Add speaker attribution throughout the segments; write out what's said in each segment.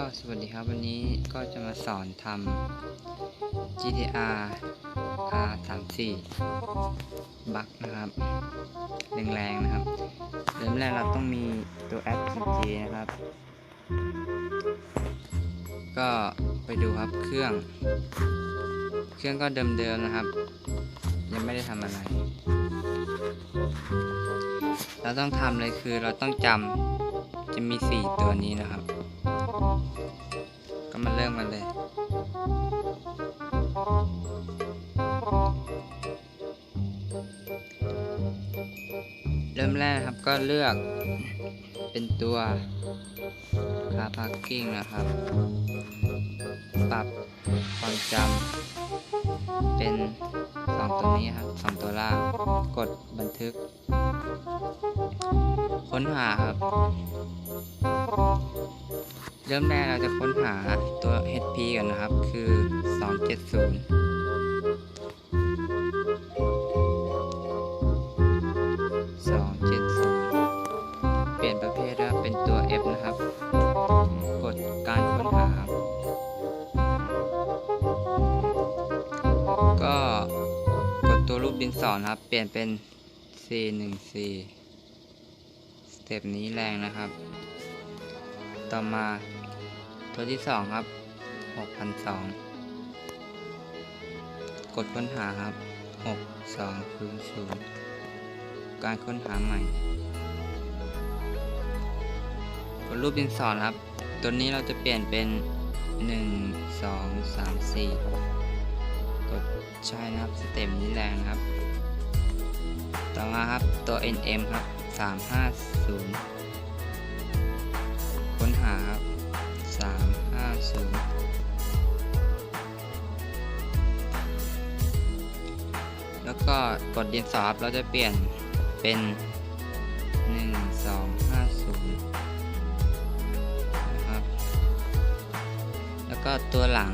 Speaker 1: ก็สวัสดีครับวันนี้ก็จะมาสอนทำ GTR R34 บักนะครับ แรงๆนะครับ เริ่มแรกเราต้องมีตัวแอป PG นะครับ ก็ไปดูครับเครื่อง เครื่องก็เดิมๆนะครับ ยังไม่ได้ทำอะไร เราต้องทำเลยคือเราต้องจำจะมี 4 ตัวนี้นะครับ ก็มาเริ่มกันเลย เริ่มแรกครับก็เลือกเป็นตัวคาพาร์กิ้งนะครับ ปรับความจำเป็น2ตัวนี้ครับ2ตัวล่าง กดบันทึก ค้นหาครับ เริ่มแรกเราจะค้นหาตัว HP กันนะครับ คือ 270 270เปลี่ยนประเภทนะครับเป็นตัว F นะครับกดการค้นหาครับก็กดตัวรูปดินสอนครับ เปลี่ยนเป็น C14 สเต็ปนี้แรงนะครับ ต่อมา ตัวที่สองครับ6,200กดค้นหาครับ6200การค้นหาใหม่กดรูปดินสอครับ ตัวนี้เราจะเปลี่ยนเป็น1 2 3 4กดใช่นะครับสเต็ปนี้แรงครับ ต่อมาครับตัว NM ครับ350ค้น ก็กดดินสอครับเราจะเปลี่ยนเป็น 1250นะครับ แล้วก็ตัวหลัง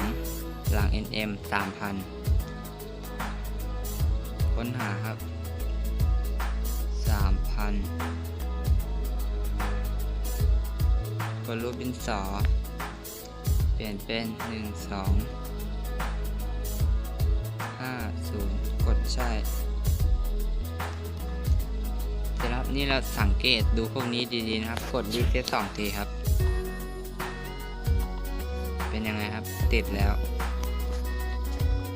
Speaker 1: หลัง NM 3000 ค้นหาครับ 3,000 กดรูปดินสอ เปลี่ยนเป็น 1 2 ใช่เสร็จแล้วครับนี่เราสังเกตดูพวกนี้ดีๆนะครับ กดรีเซ็ตสองทีครับ เป็นยังไงครับ ติดแล้ว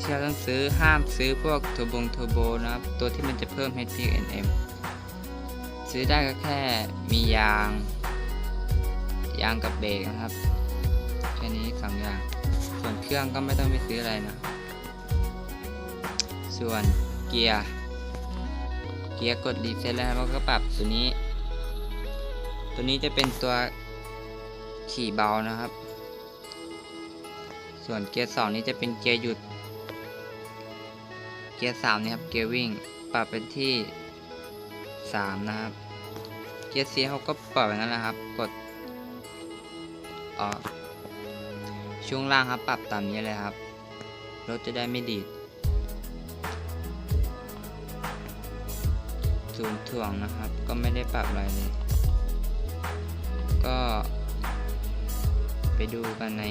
Speaker 1: ที่เราต้องซื้อห้ามซื้อพวกทัวบงทัวโบนะครับ ตัวที่มันจะเพิ่ม HP NM ซื้อได้ก็แค่มียาง ยางกับเบรกนะครับ แค่นี้สองอย่าง ส่วนเครื่องก็ไม่ต้องไปซื้ออะไรนะ ส่วน กียร์ เกียร์กดรีเซ็ตแล้วเราก็ปรับตัวนี้ ตัวนี้จะเป็นตัวขี่เบานะครับ ส่วนเกียร์สองนี้จะเป็นเกียร์หยุด เกียร์สามนี่ครับเกียร์วิ่ง ปรับเป็นที่สามนะครับ เกียร์สี่เขาก็ปรับแบบนั้นแหละครับ กดออกช่วงล่างครับปรับตามนี้เลยครับรถจะได้ไม่ดีด ศูนย์ถ่วงนะครับ ก็ไม่ได้ปรับอะไรเลย ก็ ไปดูกันใน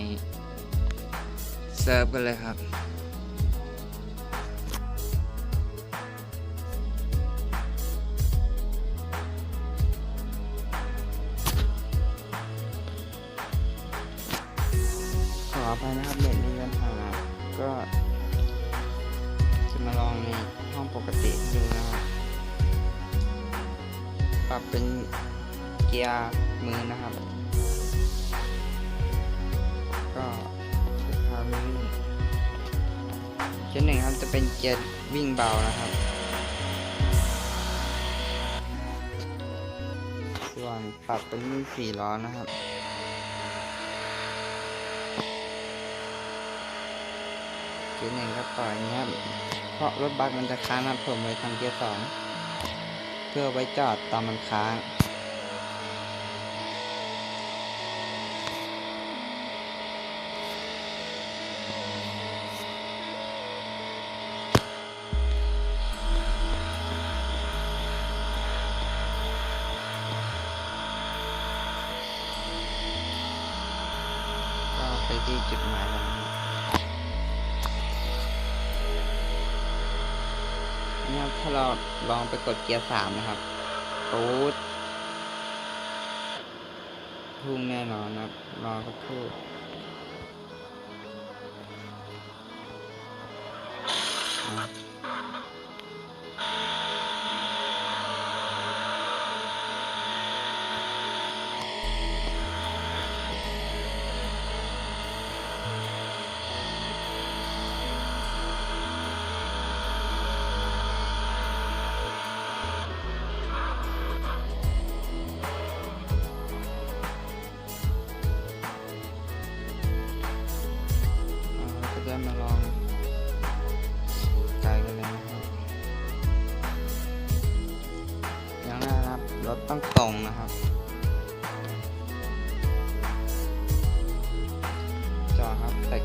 Speaker 1: เซิร์ฟกันเลยครับขออภัยนะครับเน็ตมีปัญหาก็จะมาลองในห้องปกติ นะครับ เป็นเกียร์มือนะครับ ก็จะพาวิ่งเกียร์หนึ่งครับจะเป็นเกียร์วิ่งเบานะครับ ส่วนปรับเป็นวิ่งสี่ล้อนะครับเกียร์หนึ่งก็ปล่อยอย่างนี้ครับเพราะรถบัสมันจะค้างนะผมเลยทำเกียร์สอง พื่อไว้จอดตอนมันค้างกที่จุดหมายกัน นะครับ ถ้าเราลองไปกดเกียร์สามนะครับปูดพุ่งแน่นอนนะครับ รอสักครู่อะ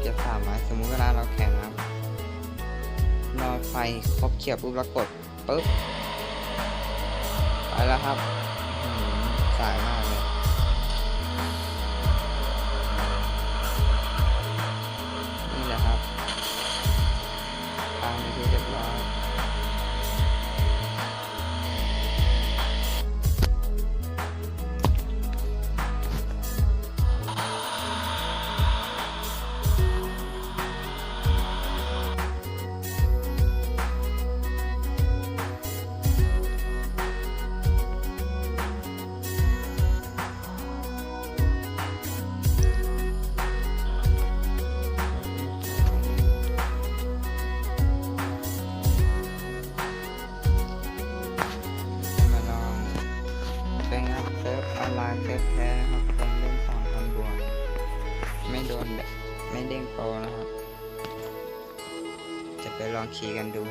Speaker 1: เกียร์สามไว้สมมุติเวลาเราแข่งนะครับรอไฟครบเขียบปุ๊บแล้วกดปุ๊บไปแล้วครับสายมาก นแบบไม่เด้งโปรนะครับ จะไปลองขี่กันดู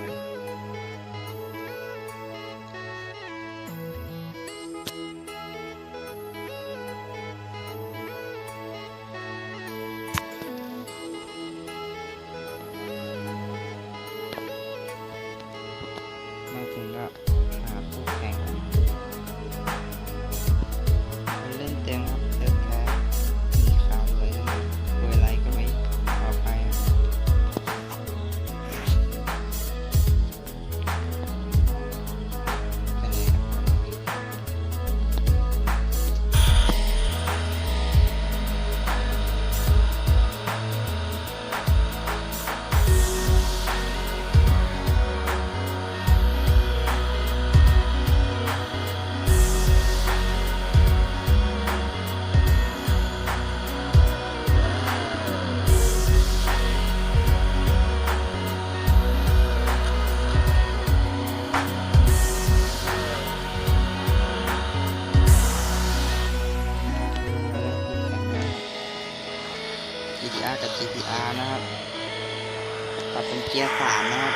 Speaker 1: กียร์สามนะครับ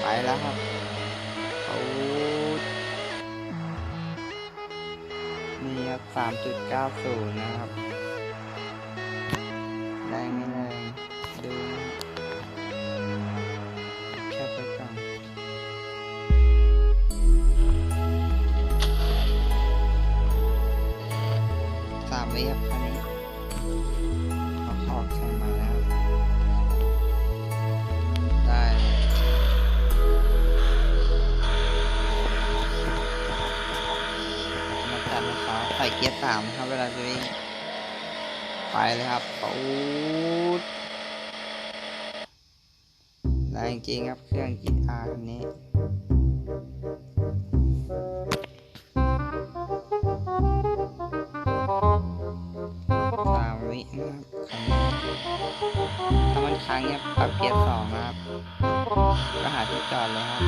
Speaker 1: ไปแล้วครับเขานี่ครับสามจุดเก้าศูนย์นะครับ แรงไม่แรงดูแค่ไปก่อนสามวิครับามครับเวลาจะวิ่งไปเลยครับปูดแรงจริงครับเครื่อง GR คันนี้สามวินะครับคันนี้ถ้ามันค้างเงี้ยปรับเกียร์สองนะครับ ก็หาที่จอดเลยครับ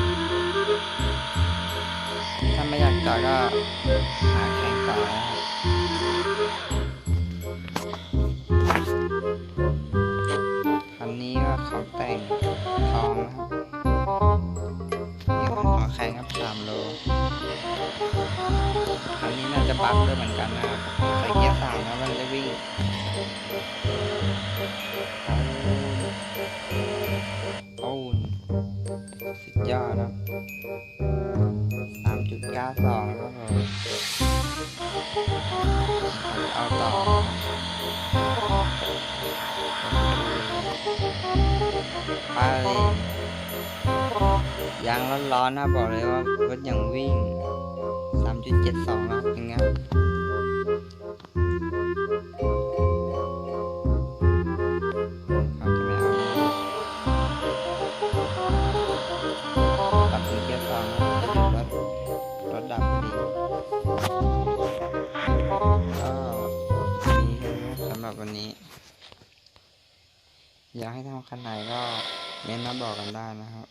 Speaker 1: ถ้าไม่อยากจอดก็หาแข่งต่อนะครับ คันนี้ก็เของแต่งทองนะครับนี่ของขอแข่งครับสามโลคันนี้น่าจะบักด้วยเหมือนกันนะครับใส่เกียร์สามแล้วมันจะวิ่งโอ้สุดยอดนะสามจุด เก้าสองครับผมเอาต่อไปยางร้อนๆนะบอกเลยว่ารถยังวิ่ง 3.72แล้วเป็นไง อยากให้ทำคันไหนก็เม้นต์มาบอกกันได้นะครับ